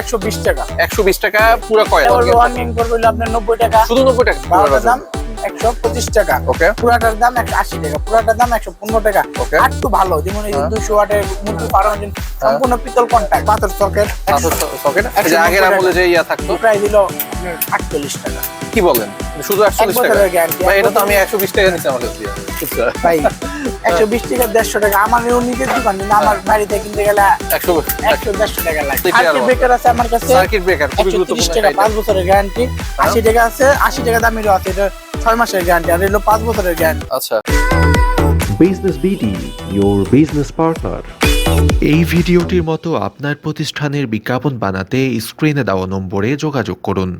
একশো বিশ টাকা। একশো বিশ টাকা পুরো কয়েল ওয়ান করবে আপনার নব্বই টাকা। শুধু নব্বই টাকা বারোটার দাম একশো পঁচিশ টাকা। ওকে পুরাটার দাম একশো আশি টাকা পুরাটার দাম একশো পনেরো টাকা। ওকে আর একটু ভালো যেমন এই। দুশো ওয়াটের মুরগি ফার্ম সম্পূর্ণ পিতল কন্ট্যাক্ট পাথর সকেট সকেট একশো আগের আমলে যে ইয়া থাকতো। প্রায় দিল আটচল্লিশ টাকা। কি বলেন? শুধু এক আটচল্লিশ টাকা? ভাই এটা তো আমি একশো বিশ টাকা নিচ্ছি আমার কাছে দিয়ে। ভাই একশো বিশ টাকা দেড়শো টাকা আমার নিজের দোকান কিন্তু আমার বাড়িতে কিনতে গেলে একশো একশো দেড়শো টাকা লাগে। সেটাই সার্কিট ব্রেকার আছে আমার কাছে সার্কিট ব্রেকার খুবই তিরিশ গুরুত্বপূর্ণ টাকা পাঁচ বছরের গ্যারান্টি আশি টাকা আছে আশি টাকা দামেরও আছে এটা ছয় মাসের গ্যারান্টি আর এগুলো পাঁচ বছরের গ্যারান্টি আচ্ছা। বিজনেস বিডি বিজনেস পার্টনার এই ভিডিওটির মতো আপনার প্রতিষ্ঠানের বিজ্ঞাপন বানাতে স্ক্রিনে দেওয়া নম্বরে যোগাযোগ করুন।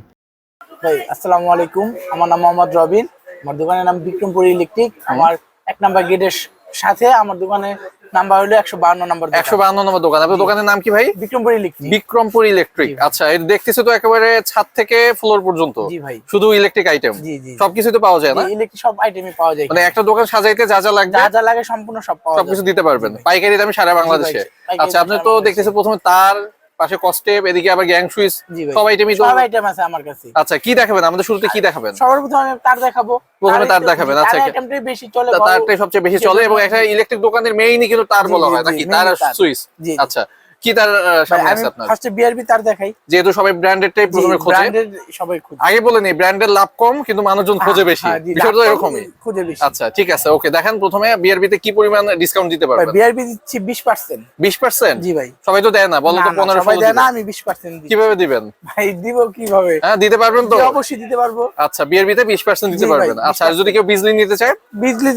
ভাই আসসালামু আলাইকুম। আমার নাম মোহাম্মদ রবিন। আমার দোকানের নাম বিক্রমপুর ইলেকট্রিক। আমার এক নাম্বার গেটের সাথে আমার দোকানে নাম্বার হলো একশো বাহান্ন নাম্বার একশো বাহান্ন নম্বর দোকান। আপনার দোকানের নাম কি ভাই? বিক্রমপুর ইলেকট্রিক। বিক্রমপুর ইলেকট্রিক। আচ্ছা এটা দেখতেছি তো একেবারে ছাদ থেকে ফ্লোর পর্যন্ত। জি ভাই। শুধু ইলেকট্রিক আইটেম। জি জি সবকিছু তো পাওয়া যায় না? ইলেকট্রিক সব আইটেমই পাওয়া যায় মানে একটা দোকান সাজাইতে যা যা লাগবে যা যা লাগে সম্পূর্ণ সব পাওয়া সবকিছু দিতে পারবেন। পাইকারি দামে সারা বাংলাদেশে। আচ্ছা আপনি তো। দেখতেছি প্রথমে তার পাশে কস্টেপ এদিকে আবার গ্যাং সুইচ সব আইটেমই সব আইটেম আছে আমার কাছে। আচ্ছা কি দেখাবেন? আমাদের শুরুতে কি দেখাবেন? সবার প্রথমে তার দেখাবো। প্রথমে তার দেখাবেন, আচ্ছা। আইটেমটাই বেশি চলে তারটাই সবচেয়ে বেশি চলে এবং একটা ইলেকট্রিক দোকানের মেইনই কিন্তু তার বলা হয় নাকি তার সুইস সুইচ। আচ্ছা। কি তার সামনে আছে আপনার? ফার্স্টে বিআরবি তার দেখাই। যেহেতু সবাই ব্র্যান্ডেডটাই প্রথমে খোঁজে। ব্র্যান্ডের সবাই খুঁজে। আগে বলেন ব্র্যান্ডের লাভ কম কিন্তু মানুষজন খোঁজে বেশি। হ্যাঁ, বিষয়টা তো এরকমই। খুঁজে বেশি। আচ্ছা ঠিক আছে ওকে দেখেন প্রথমে বিআরবি তে কি পরিমাণ ডিসকাউন্ট দিতে পারবেন? বিআরবি দিচ্ছি বিশ পার্সেন্ট বিশ পার্সেন্ট জি ভাই। সবাই তো দেয় না বলো না, তো না, পনেরো সবাই দেয় না। আমি বিশ পার্সেন্ট কীভাবে দিবেন? ভাই দিব কীভাবে? হ্যাঁ দিতে পারবেন তো? অবশ্যই দিতে পারব। আচ্ছা বিআরবি তে বিশ পার্সেন্ট দিতে জি ভাই, পারবেন। আচ্ছা আর যদি কেউ বিজলি নিতে চায়? বিজলি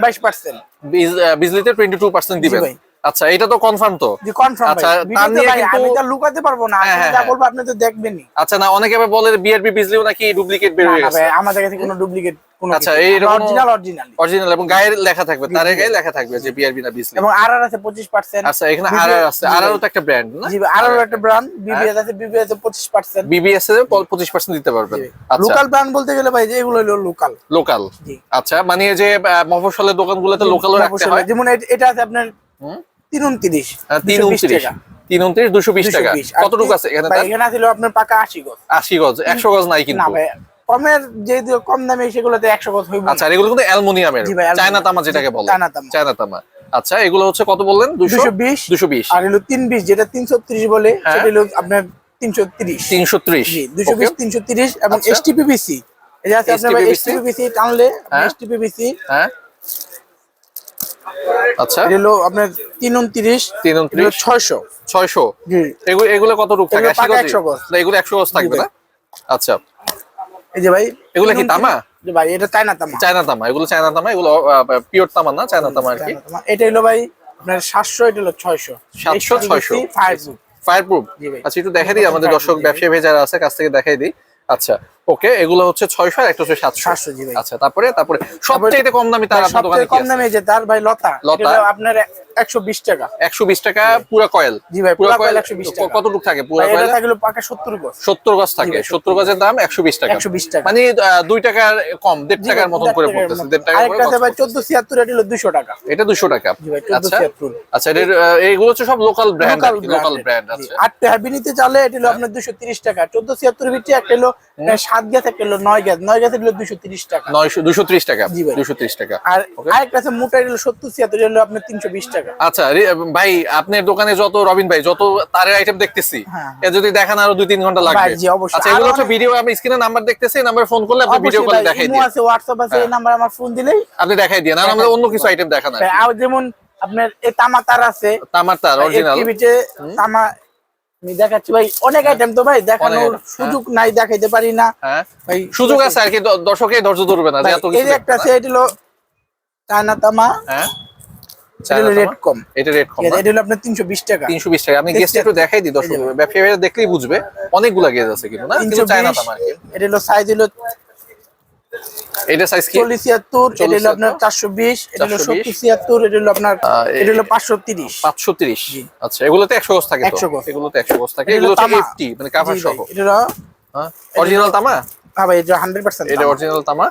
বাইশ পার্সেন্ট বিজ- বিজলিতে টোয়েন্টি টু পার্সেন্ট দিবেন। ভাই। আচ্ছা এটা তো কনফার্ম তো। জি কনফার্ম আচ্ছা, তার নিয়ে কিন্তু- আমি তো লুকাতে পারব না হ্যাঁ, হ্যাঁ, যা হ্যাঁ। বলব আপনি তো দেখবেনই। আচ্ছা না অনেকে আবার বলে বিআরবি বিজলিও নাকি ডুপ্লিকেট বের হয়ে গেছে। ভাই আমাদের কাছে কোনো ডুপ্লিকেট কোনো আচ্ছা, এইরকম- অরিজিনাল অরিজিনাল অরিজিনাল এবং গায়ের লেখা থাকবে তার গায়ে লেখা থাকবে যে বিআরবি না বিজলি এবং আর আর আছে পঁচিশ পার্সেন্ট আচ্ছা এখানে আর আর আছে। আর আরও তো একটা ব্র্যান্ড না? জি আর আর একটা ব্র্যান্ড। বিবিএস আছে বিবিএস পঁচিশ পার্সেন্ট বিবিএস এ পঁচিশ পার্সেন্ট দিতে পারবেন। আচ্ছা। লোকাল ব্র্যান্ড বলতে গেলে ভাই যে এগুলো হলো লোকাল লোকাল জি। আচ্ছা মানে যে মফস্বলের দোকানগুলোতে লোকালও রাখতে হয়। যেমন এটা আছে আপনার? তিন উনত্রিশ তিন উনত্রিশ তিন উনত্রিশ দুশো বিশ টাকা। কতটুকু আছে এখানে? এখানে ছিল আপনার পাকা আশি গজ। আশি গজ একশো গজ নাই কিন্তু। কমের যেহেতু কম দামে সেগুলোতে একশো গজ হইব আচ্ছা এগুলো কিন্তু অ্যালুমিনিয়ামের। চায়না তামা যেটাকে বলে। চায়না তামা। আচ্ছা এগুলো হচ্ছে কত বললেন? দুশো? বিশ। দুশো বিশ। আর হলো তিন বিশ যেটা তিনশো ত্রিশ বলে হ্যাঁ। সেটা হলো আপনার তিনশো তিরিশ। তিনশো ত্রিশ দুশো বিশ তিনশো তিরিশ এবং আচ্ছা। এসটিপিবিসি এটা আছে আপনার? এসটিপিবিসি টানলে হ্যাঁ। এসটিপিবিসি হ্যাঁ। আচ্ছা। এটা হলো আপনার তিন উনত্রিশ তিন উনত্রিশ। ছয়শো। ছয়শো? জি। এগুলো এগুলো কত রূপ থাকে? এগুলো 80 100 গজ। না এগুলো একশো গজ থাকবে না? আচ্ছা। এই যে ভাই এগুলো কি তামা? জি ভাই এটা চায়না তামা। চায়না তামা এগুলো চায়না তামা এগুলো পিওর তামা না চায়না তামা আর কি? এটা হলো ভাই আপনার সাতশো এটা হলো ছয়শো। 700, 600 ফায়ার ফায়ার প্রুফ জি আচ্ছা একটু দেখাই দিই আমাদের দর্শক ব্যবসায়ী ভাই যারা আছে কাছ থেকে দেখাই দিই। আচ্ছা। ওকে এগুলো হচ্ছে ছয়শো আর একটা হচ্ছে সাতশো। 700 জি ভাই। আচ্ছা তারপরে তারপরে সবচেয়ে কম দামি তার আপনার দোকানে সবচেয়ে কম দামে যে তার ভাই লতা আপনার একশো বিশ টাকা। একশো বিশ টাকা পুরো কয়েল। জি ভাই, পুরো কয়েল 120 টাকা। কতটুকু থাকে? পুরো ভাই, এটা থাকল পাকা সত্তর গজ। সত্তর গজ থাকে। ভাই, সত্তর গজের দাম একশো বিশ টাকা। 120 টাকা। মানে আহ, দুই টাকার কম দেড় জি টাকার ভাই, মতন করে পড়তেছে। মতো। দেড় টাকা করে আরেকটা ভাই চোদ্দ ছিয়াত্তর এটা হলো দুশো টাকা। এটা দুশো টাকা। জি ভাই, 14 আচ্ছা। আচ্ছা এটার এইগুলো হচ্ছে সব লোকাল ব্র্যান্ড লোকাল ব্র্যান্ড আছে আট হ্যাভি নিতে চালে এটা হলো আপনার দুশো তিরিশ টাকা। চোদ্দ ছিয়াত্তর ভিতরে একটা হলো আপনার সাত গ্যাস একটা হলো নয় গ্যাস। নয় গ্যাস হলো দুশো তিরিশ টাকা। নয়শো দুশো ত্রিশ টাকা জি ভাই। দুশো ত্রিশ টাকা। আর Okay. আরেকটা আছে মোটা হলো সত্তর ছিয়াত্তর হলো আপনার তিনশো বিশ টাকা। আচ্ছা ভাই আপনার দোকানে যত রবিন ভাই যত তারের আইটেম দেখতেছি হ্যাঁ। যদি দেখান আরও দুই তিন ঘণ্টা লাগবে। জি, অবশ্যই। আচ্ছা এগুলো হচ্ছে ভিডিও আমি স্ক্রিনে নাম্বার দেখতেছি নাম্বার ফোন করলে আপনি ভিডিও কলে দেখাই দিন আছে হোয়াটসঅ্যাপ আছে এই নাম্বার আমার ফোন দিলেই আপনি দেখাই দিন আর আমাদের অন্য কিছু আইটেম দেখান আর যেমন আপনার এই তামা তার আছে তামার তার অরিজিনাল তামা আমি দেখাচ্ছি ভাই অনেক আইটেম তো ভাই দেখানোর সুযোগ নাই দেখাইতে পারি না। হ্যাঁ। ভাই সুযোগ আছে আর কি দর্শকে ধৈর্য ধরবে না এত কিছু একটা আছে এটা হলো তামা হ্যাঁ। রেট কম এটা রেট কম এটা হলো আপনার তিনশো বিশ টাকা। তিনশো বিশ টাকা। আমি গেস্ট একটু দেখাই দিই দর্শক দেখলেই বুঝবে অনেকগুলা গেজ আছে কিন্তু না? কিন্তু চায়না তামা এটা হলো সাইজ হলো এটা সাইজ কি? এটা হলো আপনার চারশো বিশ এটা হলো 420 এটা হলো আপনার এটা হলো পাঁচশো তিরিশ। পাঁচশো তিরিশ। আচ্ছা এগুলোতে একশো গজ থাকে তো? এগুলোতে একশো গজ থাকে। এগুলো তামা। এফটি মানে কাভার সহ। এটা অরিজিনাল তামা? হ্যাঁ ভাই এটা হান্ড্রেড পার্সেন্ট এটা অরিজিনাল তামা।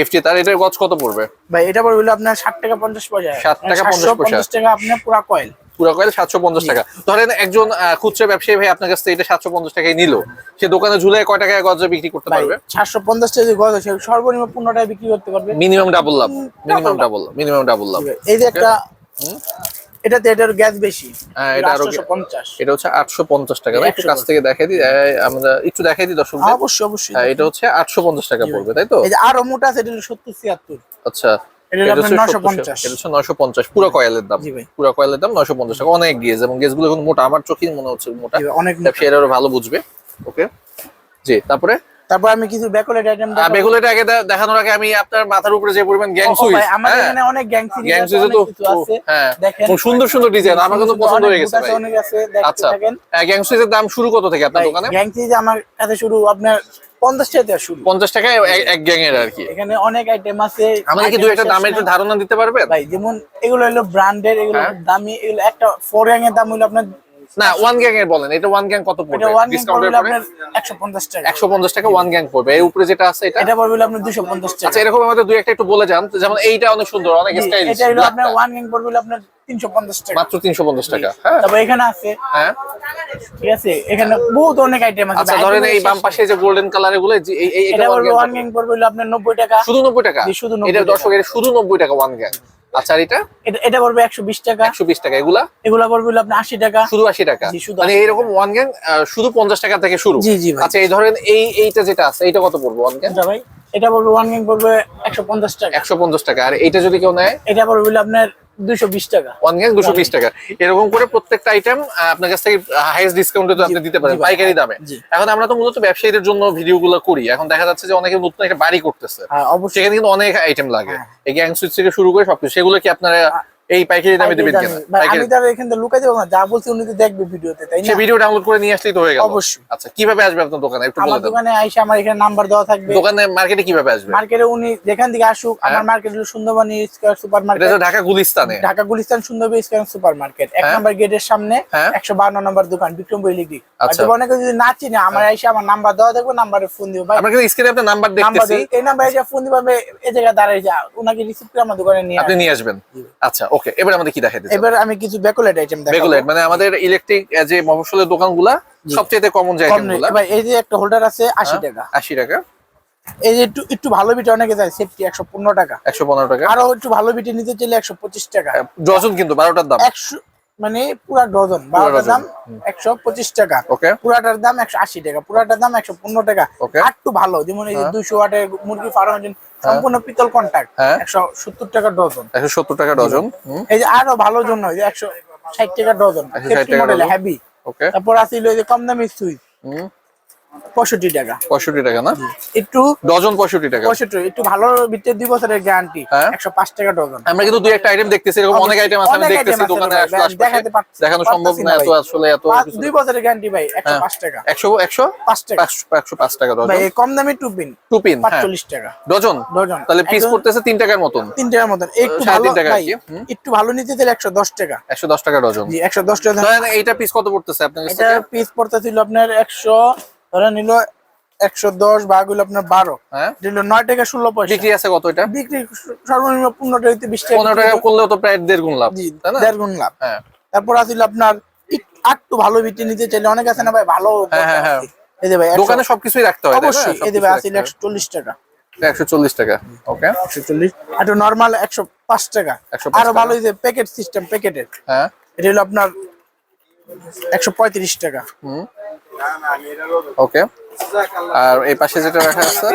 এফটি তার এটার গজ কত পড়বে? ভাই এটা পড়বে আপনার ষাট টাকা পঞ্চাশ পয়সা। 60 টাকা 50 পয়সা। পঞ্চাশ টাকা আপনার পুরা কয়েল পুরো কয়েল সাতশো পঞ্চাশ টাকা। ধরেন একজন খুচরা ব্যবসায়ী ভাই আপনার কাছ থেকে এটা সাতশো পঞ্চাশ টাকায় নিল সে দোকানে ঝুলে কয় টাকায় গজে বিক্রি করতে পারবে? সাতশো পঞ্চাশ টাকা গজ আছে সর্বনিম্ন পনেরো টাকা বিক্রি করতে পারবে। মিনিমাম ডাবল লাভ মিনিমাম ডাবল মিনিমাম ডাবল লাভ। এই যে একটা এটাতে এটার গ্যাস বেশি হ্যাঁ, এটা আরও আটশো পঞ্চাশ। এটা হচ্ছে আটশো পঞ্চাশ টাকা। না একটু কাছ থেকে দেখাই দিই আমরা একটু দেখাই দিই অবশ্যই অবশ্যই। এটা হচ্ছে আটশো পঞ্চাশ টাকা পড়বে তাই তো? এই যে আরও মোটা আছে এটা আচ্ছা। পুরো কয়েলের দাম। পুরো কয়েলের দাম নশো পঞ্চাশ টাকা। অনেক গেজ এবং গেজগুলো এখন মোটা। আমার চোখেই মনে হচ্ছে মোটা। অনেক ব্যবসায়ীরা ভালো বুঝবে। ওকে। জি তারপরে? তারপর আমি কিছু ব্যাকলেট আইটেম বেগুলেটা আগে দেখানোর আগে আমি আপনার মাথার উপরে যে পরিমাণ গ্যাং সুইচ আমাদের এখানে অনেক গ্যাং গ্যাং তো আছে। হ্যাঁ। দেখেন সুন্দর সুন্দর ডিজাইন আমার কিন্তু পছন্দ হয়ে গেছে ভাই। অনেক আছে দেখতে আচ্ছা। গ্যাং সুইচের দাম শুরু কত থেকে আপনার দোকানে? গ্যাং আমার কাছে শুরু আপনার পঞ্চাশ টাকা থেকে শুরু। পঞ্চাশ টাকায় এক- গ্যাং এর আর কি। এখানে অনেক আইটেম আছে আমাদের কি দু একটা দামের একটু ধারণা দিতে পারবে ভাই যেমন এগুলো হলো ব্র্যান্ডের এগুলো হ্যাঁ। দামি এগুলো একটা ফোর গ্যাং এর দাম হলো আপনার না ওয়ান গ্যাং এর বলেন এটা ওয়ান গ্যাং কত পড়বে? ডিসকাউন্টের পরে আপনার একশো পঞ্চাশ টাকা। একশো পঞ্চাশ টাকা ওয়ান গ্যাং পড়বে। এর উপরে যেটা আছে এটা? এটা পড়বে হলো আপনার দুশো পঞ্চাশ টাকা। আচ্ছা এরকম আমাদের দুই একটা একটু বলে যান যেমন এইটা অনেক সুন্দর অনেক স্টাইলিশ এটা হলো আপনার ওয়ান গ্যাং পড়বে আপনার তিনশো পঞ্চাশ টাকা। মাত্র তিনশো পঞ্চাশ টাকা হ্যাঁ। এখানে আছে। হ্যাঁ। ঠিক আছে এখানে বহুত অনেক আইটেম আছে। আচ্ছা ধরেন এই বাম পাশে যে গোল্ডেন কালার এগুলো এই- এটা পড়বে ওয়ান? গ্যাং পড়বে আপনার নব্বই টাকা। শুধু নব্বই টাকা? জি, শুধু 90 এটা টাকা। দর্শক এটা শুধু নব্বই টাকা ওয়ান গ্যাং আচ্ছা এটা? এটা এটা পড়বে একশো বিশ টাকা। একশো বিশ টাকা এগুলা? এগুলা পড়বে আপনার আশি টাকা। শুধু আশি টাকা? শুধু মানে 80 এইরকম ওয়ান গ্যাং শুধু পঞ্চাশ টাকা থেকে শুরু? জি, জি আচ্ছা এই ধরেন এই এইটা যেটা আছে এটা কত পড়বে ওয়ান গ্যাং এটা ভাই এটা পড়বে ওয়ান গ্যাং পড়বে একশো পঞ্চাশ টাকা। একশো পঞ্চাশ টাকা। আর এইটা যদি কেউ নেয়? এটা পড়বে আপনার দুশো বিশ টাকা। ওয়ান টাকা। এরকম করে প্রত্যেকটা আইটেম আপনার কাছ থেকে হাইয়েস্ট ডিসকাউন্টে তো আপনি দিতে পারেন পাইকারি দামে। এখন আমরা তো মূলত ব্যবসায়ীদের জন্য ভিডিও গুলো করি। এখন দেখা যাচ্ছে যে অনেকে নতুন একটা বাড়ি করতেছে। হ্যাঁ অবশ্যই। সেখানে কিন্তু অনেক আইটেম লাগে। এই গ্যাং সুইচ থেকে শুরু করে সবকিছু সেগুলো কি আপনারা এই পাইকারি দামে দিবেন আমি তার এখান থেকে লুকাই দেবো না যা বলছি উনি তো দেখবে ভিডিওতে তাই সে না? ভিডিও ডাউনলোড করে নিয়ে আসলেই তো হয়ে গেল। অবশ্যই। আচ্ছা কীভাবে আসবে আপনার দোকানে? একটু বলে দেন। দোকানে আইসা আমার এখানে নাম্বার দেওয়া থাকবে। দোকানে মার্কেটে কীভাবে আসবে? মার্কেটে উনি যেখান থেকে আসুক আমার মার্কেট হলো সুন্দরবনী স্কয়ার সুপার এটা মার্কেট তো Dhaka গুলিস্তানে। Dhaka Gulistan Sundarbani square super market এক হ্যাঁ। নম্বর গেটের সামনে হ্যাঁ। একশো বান্ন নম্বর দোকান বিক্রমপুর ইলেকট্রিক আচ্ছা। হয়তো অনেকে যদি না চিনে আমার আইসা আমার নাম্বার দেওয়া থাকবে নাম্বারে ফোন দিব। ভাই আমরা কিন্তু স্ক্রিনে আপনার নাম্বার দেখতেছি। এই নাম্বারে এসে ফোন দিবে এই জায়গায় দাঁড়াই যা ওনাকে রিসিভ করে আমার দোকানে নিয়ে আপনি নিয়ে আসবেন। আচ্ছা ওকে এবার আমাদের কি এবার আমি কিছু আইটেম দেখাবো। মানে আমাদের ইলেকট্রিক যে মফস্বলের দোকানগুলা সবচেয়ে কমন যে কম ভাই এই যে একটা হোল্ডার আছে আশি টাকা। আশি টাকা। এই যে একটু একটু ভালো বিটে অনেকে যায় সেফটি একশো পনেরো টাকা। একশো পনেরো টাকা। আরও একটু ভালো বিটে নিতে চাইলে একশো পঁচিশ টাকা। ডজন কিন্তু বারোটার দাম। একশো মানে পুরা ডজন বারোটার দাম একশো পঁচিশ টাকা। ওকে। পুরাটার দাম একশো আশি টাকা পুরাটার দাম একশো পনেরো টাকা। একটু ভালো যেমন এই যে দুইশো ওয়াটের মুরগি ফার্ম সম্পূর্ণ পিতল কন্ট্যাক্ট হ্যাঁ। একশো সত্তর টাকা ডজন। একশো সত্তর টাকা ডজন। এই যে আরও ভালো জন্য একশো ষাট টাকা ডজন। 160 model okay. তারপর আসিল কম দামি সুইচ। পঁয়ষট্টি টাকা। পঁয়ষট্টি টাকা না? একটু ডজন পঁয়ষট্টি টাকা। পঁয়ষট্টি একটু ভালো ভিতরে দুই বছরের গ্যারান্টি। একশো পাঁচ টাকা ডজন। আমরা কিন্তু দুই একটা আইটেম দেখতেছি এরকম অনেক আইটেম আছে আমি দেখতেছি দোকানে আসলে দেখাতে পারছি- দেখানো সম্ভব না এত আসলে এত দুই বছরের গ্যারান্টি ভাই একশো হ্যাঁ। পাঁচ টাকা। একশো একশো? পাঁচ টাকা। একশো- পাঁচ টাকা ডজন। ভাই কম দামি টু পিন টু পিন হ্যাঁ। পাঁচচল্লিশ টাকা। ডজন? ডজন। তাহলে পিস পড়তেছে তিন টাকার মতন। তিন টাকার মতন। একটু ভালো টাকা একটু ভালো নিতে একশো দশ টাকা। একশো দশ টাকা ডজন। জি একশো দশ টাকা। এইটা পিস কত পড়তেছে আপনার এটা পিস পড়তে ছিল আপনার একশো ধরে নিল একশো দশ ভাগ হইল আপনার বারো। হ্যাঁ। দিল নয় টাকা ষোলো পয়সা। বিক্রি আছে কত এটা? বিক্রি সর্বনিম্ন পনেরো টাকা বিশ টাকা। পনেরো টাকা করলেও তো প্রায় দেড় গুণ লাভ দেড় গুণ লাভ। হ্যাঁ। তারপর আসলে আপনার একটু ভালো বিক্রি নিতে চাইলে অনেক আছে না ভাই? ভালো হ্যাঁ, হ্যাঁ। এই যে ভাই দোকানে সবকিছুই রাখতে হয় অবশ্যই এই যে ভাই আসলে একশো চল্লিশ টাকা। একশো চল্লিশ টাকা ওকে। একশো চল্লিশ। একটু নর্মাল একশো পাঁচ টাকা। 105 আরও ভালো যে প্যাকেট সিস্টেম প্যাকেটের হ্যাঁ। এটা হলো আপনার একশো পঁয়ত্রিশ টাকা। হুম। ওকে আর এই পাশে যেটা রাখা আছে?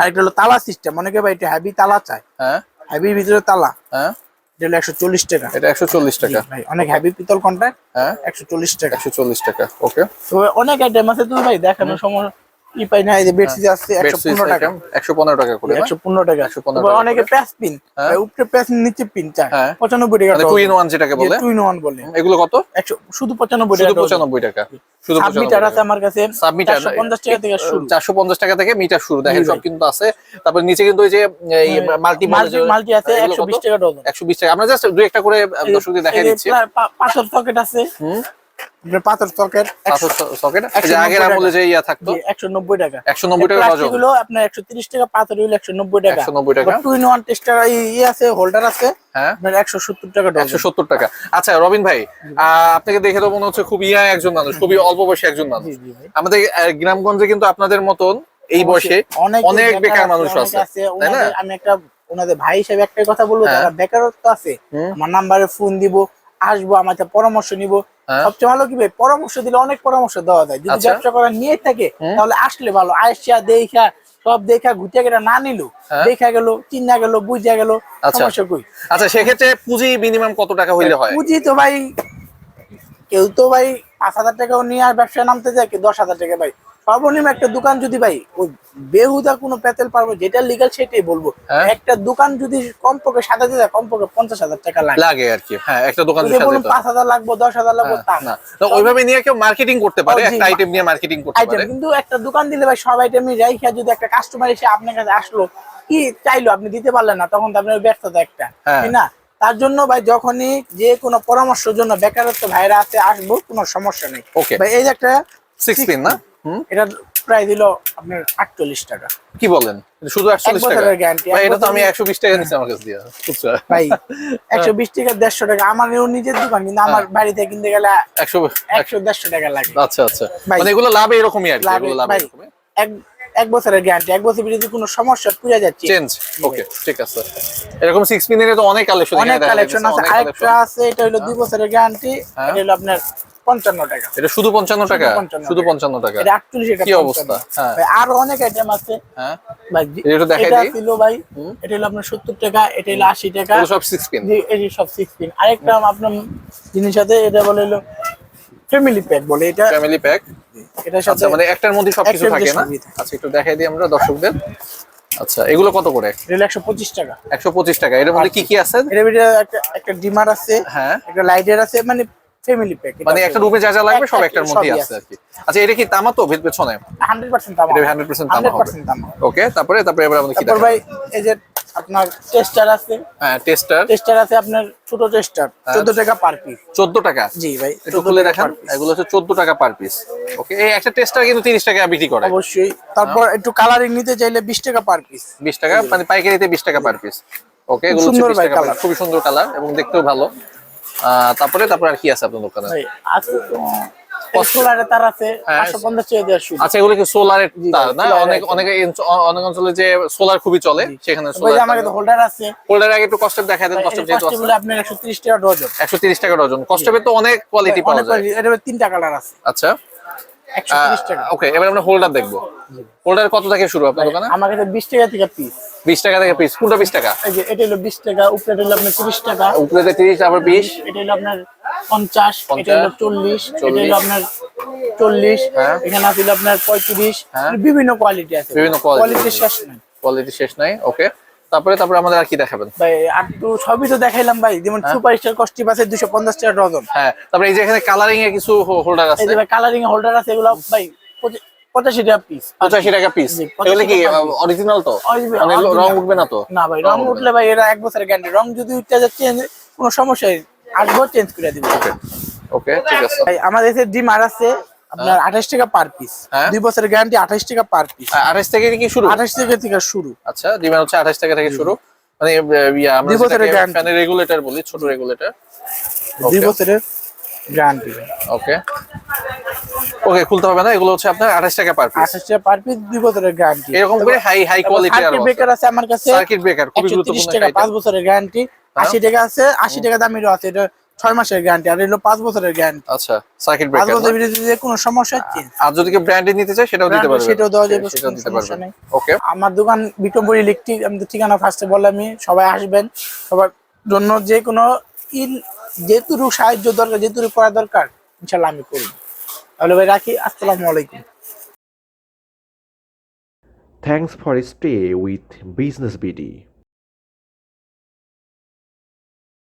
আরেকটা হলো তালা সিস্টেম অনেকে ভাই এটা হ্যাভি তালা চায় হ্যাঁ। হ্যাভির ভিতরে তালা। হ্যাঁ। এটা হলো একশো চল্লিশ টাকা। এটা একশো চল্লিশ টাকা। ভাই অনেক হেভি পিতল কন্ট্যাক্ট হ্যাঁ। একশো চল্লিশ টাকা। একশো চল্লিশ টাকা। ওকে তো অনেক আইটেম আছে। তো ভাই দেখানোর সময় ই পাই না এই যে বেডশিট আছে একশো পনেরো টাকা। একশো পনেরো টাকা করে টাকা। 115 তারপর টাকা অনেকে করে। পিন হ্যাঁ। উপরে প্যাস নিচে পিন চায় হ্যাঁ। টাকা টু ইন ওয়ান যেটাকে বলে? টু ইন ওয়ান বলে। এগুলো কত? শুধু পঁচানব্বই শুধু টাকা পঁচানব্বই টাকা। শুধু সাবমিটার আছে আমার কাছে। সাবমিটার চারশো পঞ্চাশ টাকা থেকে শুরু। চারশো পঞ্চাশ টাকা থেকে মিটার শুরু। দেখেন। সব কিন্তু আছে। তারপর নিচে কিন্তু ওই যে মাল্টি মাল্টি আছে একশো বিশ টাকা ডজন। একশো বিশ টাকা। আমরা জাস্ট দুই একটা করে দর্শকদের দেখাই এই দিচ্ছি। প্রায় পা- পাথর সকেট আছে। পাথর সকেট সকেট আগের আমলে যে ইয়া থাকতো? একশো নব্বই টাকা। 190 টাকা ডজনগুলো আপনার একশো তিরিশ টাকা পাথর হইল একশো নব্বই টাকা। 190 টাকা। টু ইন ওয়ান টেস্টার ইয়ে আছে হোল্ডার আছে হ্যাঁ। আপনার একশো সত্তর টাকা ডজন। সত্তর টাকা। আচ্ছা রবিন ভাই আপনাকে দেখে তো মনে হচ্ছে খুব ইয়া একজন মানুষ খুবই অল্প বয়সী একজন মানুষ। আমাদের গ্রামগঞ্জে কিন্তু আপনাদের মতন এই বয়সে অনেক অনেক বেকার মানুষ আছে তাই না? আমি একটা ওনাদের ভাই হিসেবে একটাই কথা বলব হ্যাঁ। যারা বেকারত্ব আছে আমার নাম্বারে ফোন দিব আসব আমার কাছে পরামর্শ নিব। সবচেয়ে ভালো কি ভাই? পরামর্শ দিলে অনেক পরামর্শ দেওয়া যায়। যদি আচ্ছা। ব্যবসা করার নিয়ে থাকে তাহলে আসলে ভালো। আয়সা দেখা সব দেখা ঘুরতে গেলে না নিল হ্যাঁ। দেখা গেল চিন্তা গেল বুঝা গেল আচ্ছা। সমস্যা কই? আচ্ছা সেক্ষেত্রে পুঁজি মিনিমাম কত টাকা হইলে হয়? পুঁজি তো ভাই কেউ তো ভাই পাঁচ হাজার টাকাও নিয়ে আর ব্যবসায় নামতে যায় কি দশ হাজার টাকা ভাই। সর্বনিম্ন একটা দোকান যদি ভাই ওই বেহুদা কোনো পেতেল পারব যেটা লিগাল সেটাই বলব। হ্যাঁ। একটা দোকান যদি কমপক্ষে সাজাতে যায় কমপক্ষে পঞ্চাশ হাজার টাকা লাগে। লাগে আর কি। হ্যাঁ একটা দোকান বলুন পাঁচ হাজার লাগবো দশ হাজার লাগবো তা না। তো ওইভাবে নিয়ে কেউ মার্কেটিং করতে পারে একটা আইটেম নিয়ে মার্কেটিং করতে পারে। কিন্তু একটা দোকান দিলে ভাই সব আইটেমই রাইখা যদি একটা কাস্টমার এসে আপনার কাছে আসলো কি চাইলো? আপনি দিতে পারলেন না তখন তো আপনার ব্যর্থতা একটা। হ্যাঁ। তাই না? তার জন্য ভাই যখনই যে কোনো পরামর্শের জন্য বেকারত্ব ভাইরা আছে আসব কোনো সমস্যা নেই। Okay. ভাই এই যে একটা সিক্স পিন না? এটা প্রায় দিল আপনার আটচল্লিশ টাকা। কি বলেন? শুধু একচল্লিশ টাকা বছরের guarantee, ভাই, এক এটা তো আমি একশো বিশ টাকা নিচ্ছি আমার কাছে দিয়ে। ভাই একশো বিশ টাকা দেড়শো টাকা আমার নিজের দোকান কিন্তু আমার হ্যাঁ। বাড়িতে কিনতে গেলে একশো একশো দেড়শো টাকা লাগে। আচ্ছা আচ্ছা। মানে এগুলো লাভ এরকমই আর লাভ এক এক বছরের গ্যারান্টি এক বছর যদি কোনো সমস্যা পুড়ে যাচ্ছে চেঞ্জ ওকে ঠিক আছে। এরকম সিক্স পিনের তো অনেক কালেকশন অনেক কালেকশন আছে। আরেকটা আছে এটা হলো দুই বছরের গ্যারান্টি হ্যাঁ। এটা হলো আপনার পঞ্চান্ন টাকা। এটা শুধু পঞ্চান্ন টাকা? শুধু। পঞ্চান্ন টাকা? এটা আটচল্লিশ এটা কি অবস্থা? হ্যাঁ। আরও অনেক আইটেম আছে। হ্যাঁ। এটা দেখাই এটা ছিল ভাই এটা হলো আপনার সত্তর টাকা এটা হলো আশি টাকা। এগুলো সব সিক্স পিন জি, এই সব সিক্স পিন আরেকটা আপনার জিনিস আছে এটা বলে হলো ফ্যামিলি প্যাক বলে। এটা ফ্যামিলি প্যাক এটার সাথে আচ্ছা মানে একটার মধ্যে সবকিছু থাকে না? আচ্ছা একটু দেখাই দিই আমরা দর্শকদের। আচ্ছা এগুলো কত করে? এটা একশো পঁচিশ টাকা। একশো পঁচিশ টাকা। এর মধ্যে কি কি আছে? এটার ভিতরে একটা একটা ডিমার আছে হ্যাঁ। একটা লাইটার আছে মানে ফ্যামিলি প্যাক মানে একটা রুমে যা যা লাগবে সব একটা- একটার মধ্যেই আছে আর কি। আচ্ছা এটা কি তামা তো ভেদ পেছনে? হান্ড্রেড পার্সেন্ট তামা এটা 100% তামা হবে। 100% তামা ওকে তারপরে তারপরে এবার আমাদের কি দেখাবো? ভাই এই যে আপনার টেস্টার আছে। হ্যাঁ টেস্টার টেস্টার আছে আপনার ছোট টেস্টার চোদ্দ টাকা পার পিস চোদ্দ টাকা? জি ভাই একটু 14 খুলে দেখান। এগুলো হচ্ছে চোদ্দ টাকা পার পিস ওকে এই একটা টেস্টার কিন্তু তিরিশ টাকা বিক্রি করে। অবশ্যই। তারপর একটু কালারিং নিতে চাইলে বিশ টাকা পার পিস বিশ টাকা মানে পাইকারিতে বিশ টাকা পার পিস ওকে এগুলো সুন্দর 20 ভাই colour। খুবই সুন্দর কালার এবং দেখতেও ভালো। তারপরে তারপরে আর কি আছে আপনার দোকানে? আছে তো তার আছে হ্যাঁ। আচ্ছা এগুলো কি সোলারের তার না? অনেক অনেক অনেক অঞ্চলে যে সোলার খুবই চলে সেখানে হোল্ডার আছে। হোল্ডার আগে একটু দেন যেহেতু আছে। আপনার টাকা ডজন। একশো তিরিশ টাকা ডজন। তো অনেক কোয়ালিটি পাওয়া অনেক যায়। এটা তিনটা কালার আছে। আচ্ছা। ওকে এবার আমরা হোল্ডার দেখব। হোল্ডার কত থেকে শুরু আপনার দোকানে? আমার কাছে বিশ টাকা থেকে পিস বিশ টাকা থেকে পিস কোনটা টাকা? এই যে এটা হলো বিশ টাকা উপরে হলো আপনার তিরিশ টাকা। উপরে তিরিশ তারপর বিশ? এটা হলো আপনার এটা হলো এটা। হলো হ্যাঁ। এখানে আছে আপনার পঁয়ত্রিশ। হ্যাঁ। বিভিন্ন কোয়ালিটি আছে। বিভিন্ন। কোয়ালিটি শেষ নাই। কোয়ালিটি শেষ নাই ওকে তারপরে তারপরে আমাদের আর কি দেখাবেন? ভাই আর তো সবই তো দেখাইলাম ভাই। যেমন সুপার স্টার কস্টিপ আছে দুশো পঞ্চাশ টাকা ডজন। হ্যাঁ তারপরে এই যে এখানে কালারিং এর কিছু হোল্ডার আছে এই যে ভাই কালারিং হোল্ডার আছে এগুলো ভাই পঁচি- পঁচাশি টাকা পিস পঁচাশি টাকা পিস এগুলো কি অরিজিনাল তো? মানে রং উঠবে না তো? না ভাই রং উঠলে ভাই এরা এক বছরের গ্যারান্টি রং যদি উঠতে যাচ্ছে কোনো সমস্যা নেই। আসব চেঞ্জ করে দিব। ওকে ওকে ঠিক আছে। ভাই আমাদের এসে ডিমার আছে। আপনার আঠাশ টাকা পার পিস হ্যাঁ। দুই বছরের গ্যারান্টি আঠাশ টাকা পার পিস আঠাশ থেকে কি শুরু? আঠাশ টাকা থেকে শুরু। আচ্ছা ডিমান্ড হচ্ছে আঠাশ টাকা থেকে শুরু। মানে আমরা দুই বছরের। ফ্যানের রেগুলেটর বলি ছোট রেগুলেটর দুই বছরের গ্যারান্টি ওকে ওকে খুলতে হবে না এগুলো হচ্ছে আপনার আঠাশ টাকা পার পিস আঠাশ টাকা পার পিস দুই বছরের গ্যারান্টি এরকম করে হাই হাই কোয়ালিটি আর বেকার আছে আমার কাছে সার্কিট ব্রেকার খুবই একশো তিরিশ টাকা একটা পাঁচ বছরের গ্যারান্টি আশি টাকা আছে আশি টাকা দামেরও আছে। এটা ছয় মাসের গ্যারান্টি আর এগুলো পাঁচ বছরের গ্যারান্টি আচ্ছা সার্কিট পাঁচ ব্রেকার বছরের ভিতরে যদি কোনো সমস্যা চেঞ্জ আর যদি কেউ ব্র্যান্ডেড নিতে চায় সেটাও দিতে পারবে। সেটাও দেওয়া যাবে, সেটাও দিতে পারবে। ওকে আমার দোকান বিক্রমপুর ইলেকট্রিক আমি তো ঠিকানা ফার্স্টে বললাম সবাই আসবেন। সবার জন্য যে কোনো ইন যেটুকু সাহায্য দরকার যেটুকু করা দরকার ইনশাল্লাহ আমি করব। তাহলে ভাই রাখি আসসালামু আলাইকুম। Thanks for stay with Business BD.